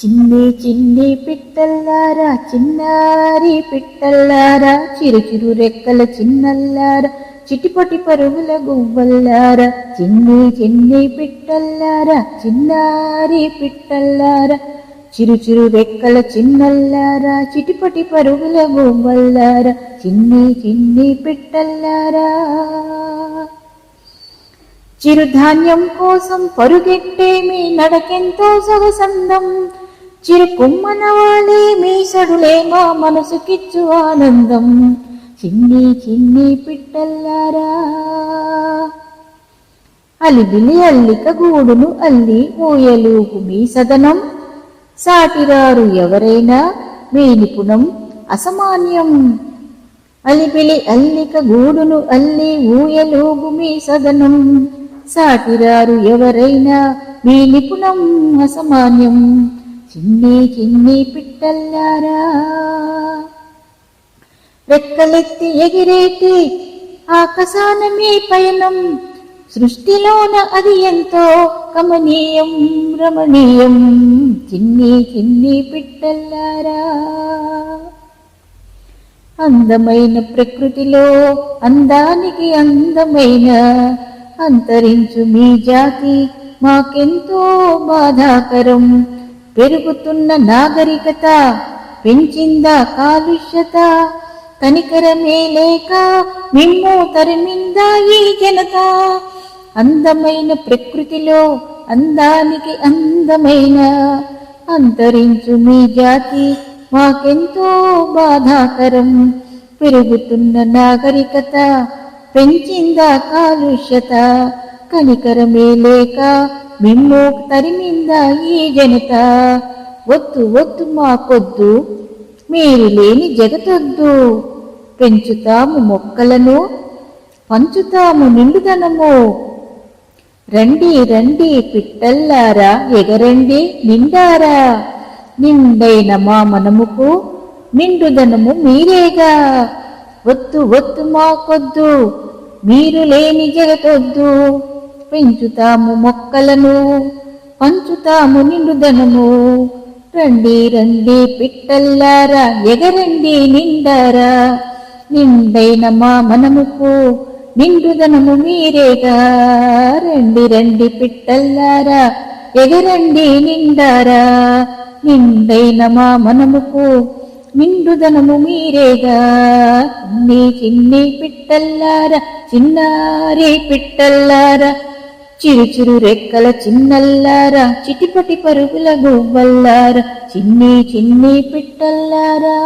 చిన్ని చిన్ని పిట్టల్లారా చిన్నారి పిట్టల్లారా చిరు చిరు రెక్కల చిన్నల్లారా చిటిపటి పరుగుల గువ్వల్లారా చిన్ని చిన్ని పిట్టల్లారా చిన్నారి పిట్టల్లారా చిరు చిరు రెక్కల చిన్నల్లారా చిటిపటి పరుగుల గువ్వల్లారా చిన్ని చిన్ని పిట్టల్లారా. చిరుధాన్యం కోసం పరుగెట్టే మీ నడకెంతో సొగసందం. చిరు కుమ్మనవాలే మీ సడులే మనసుకిచ్చు ఆనందం. చిన్ని చిన్ని పిట్టల్లారా. అలిబిలి అల్లిక గూడును అల్లి ఊయలూపు మీ సదనం. సాటిరారు ఎవరైనా మీ నిపుణం అసమాన్యం. అలిపిలి అల్లిక గూడును అల్లి ఊయలూగు మీ సదనం. సాటిరారు ఎవరైనా మీ నిపుణం అసమాన్యం. చిన్ని చిన్ని పిట్టల్లారా. రెక్కలెత్తి ఎగిరేటి ఆకాశాన మీ పయనం సృష్టిలోన అది ఎంతో కమనీయం రమణీయం. చిన్ని చిన్ని పిట్టల్లారా. అందమైన ప్రకృతిలో అందానికి అందమైన అంతరించు మీ జాతి మాకెంతో బాధాకరం. పెరుగుతున్న నాగరికత పెంచిందా కాలుష్యత కనికరమే లేక మిమ్ము తరిమిందా ఈ జనత. అందమైన ప్రకృతిలో అందానికి అందమైన అంతరించు మీ జాతి మాకెంతో బాధాకరం. పెరుగుతున్న నాగరికత పెంచిందా కాలుష్యత కనికరమే లేక మిమ్ము ఈ జనత. ఒత్తు ఒత్తు మాకొద్దు మీరు లేని జగతొద్దు. పెంచుతాము మొక్కలను పంచుతాము నిండుదనము. రండి రండి పిట్టల్లారా ఎగరండి నిండారా. నిండైన మా మనముకు నిండుదనము మీరేగా. ఒత్తు ఒత్తు మాకొద్దు మీరు లేని జగతొద్దు. పెంచుతాము మొక్కలను పంచుతాము నిండుదనము. రండి రండి పిట్టల్లారా ఎగరండి నిండారా. నిండైన మా మనముకు నిండుదనము మీరేగా. రండి రండి పిట్టల్లారా ఎగరండి నిండారా. నిండైన మా మనముకు నిండుదనము మీరేగా. చిన్ని చిన్ని పిట్టల్లారా చిన్నారి పిట్టల్లారా. చిరుచిరు రెక్కల చిన్నల్లారా చిటిపటి పరుగుల గువ్వల్లారా చిన్ని చిన్ని పిట్టల్లారా.